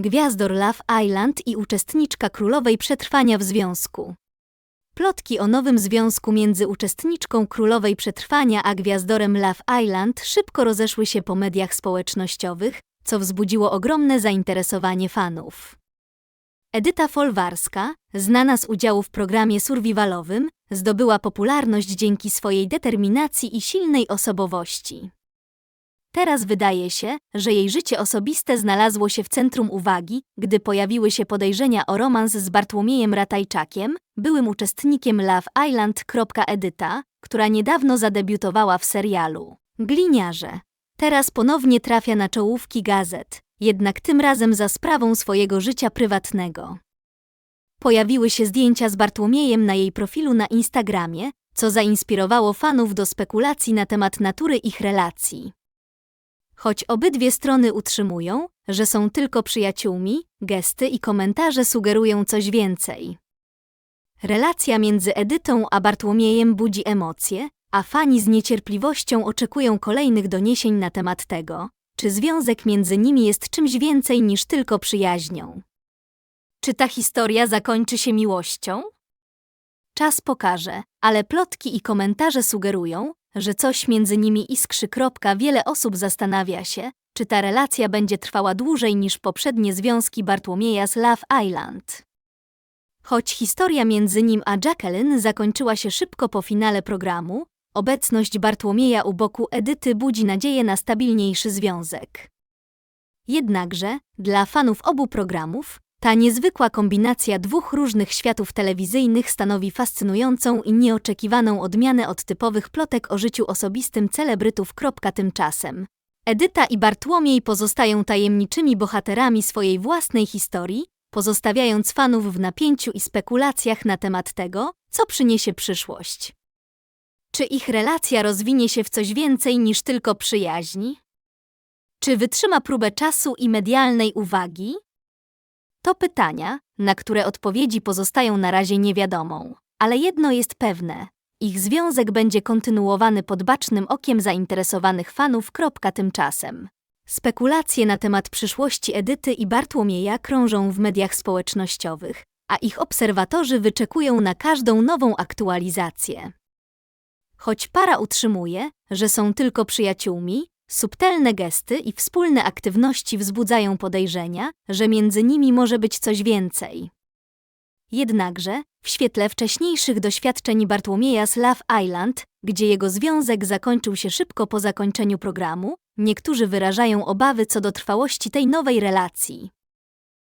gwiazdor Love Island i uczestniczka królowej przetrwania w związku. Plotki o nowym związku między uczestniczką królowej przetrwania a gwiazdorem Love Island szybko rozeszły się po mediach społecznościowych, co wzbudziło ogromne zainteresowanie fanów. Edyta Folwarska, znana z udziału w programie survivalowym, zdobyła popularność dzięki swojej determinacji i silnej osobowości. Teraz wydaje się, że jej życie osobiste znalazło się w centrum uwagi, gdy pojawiły się podejrzenia o romans z Bartłomiejem Ratajczakiem, byłym uczestnikiem Love Island. Edyta, która niedawno zadebiutowała w serialu Gliniarze. Teraz ponownie trafia na czołówki gazet, jednak tym razem za sprawą swojego życia prywatnego. Pojawiły się zdjęcia z Bartłomiejem na jej profilu na Instagramie, co zainspirowało fanów do spekulacji na temat natury ich relacji. Choć obydwie strony utrzymują, że są tylko przyjaciółmi, gesty i komentarze sugerują coś więcej. Relacja między Edytą a Bartłomiejem budzi emocje, a fani z niecierpliwością oczekują kolejnych doniesień na temat tego, czy związek między nimi jest czymś więcej niż tylko przyjaźnią. Czy ta historia zakończy się miłością? Czas pokaże, ale plotki i komentarze sugerują, że coś między nimi iskrzy. Kropka. Wiele osób zastanawia się, czy ta relacja będzie trwała dłużej niż poprzednie związki Bartłomieja z Love Island. Choć historia między nim a Jacqueline zakończyła się szybko po finale programu, obecność Bartłomieja u boku Edyty budzi nadzieję na stabilniejszy związek. Jednakże, dla fanów obu programów, ta niezwykła kombinacja dwóch różnych światów telewizyjnych stanowi fascynującą i nieoczekiwaną odmianę od typowych plotek o życiu osobistym celebrytów. Tymczasem Edyta i Bartłomiej pozostają tajemniczymi bohaterami swojej własnej historii, pozostawiając fanów w napięciu i spekulacjach na temat tego, co przyniesie przyszłość. Czy ich relacja rozwinie się w coś więcej niż tylko przyjaźni? Czy wytrzyma próbę czasu i medialnej uwagi? To pytania, na które odpowiedzi pozostają na razie niewiadomą, ale jedno jest pewne. Ich związek będzie kontynuowany pod bacznym okiem zainteresowanych fanów. Tymczasem. Spekulacje na temat przyszłości Edyty i Bartłomieja krążą w mediach społecznościowych, a ich obserwatorzy wyczekują na każdą nową aktualizację. Choć para utrzymuje, że są tylko przyjaciółmi, subtelne gesty i wspólne aktywności wzbudzają podejrzenia, że między nimi może być coś więcej. Jednakże, w świetle wcześniejszych doświadczeń Bartłomieja z Love Island, gdzie jego związek zakończył się szybko po zakończeniu programu, niektórzy wyrażają obawy co do trwałości tej nowej relacji.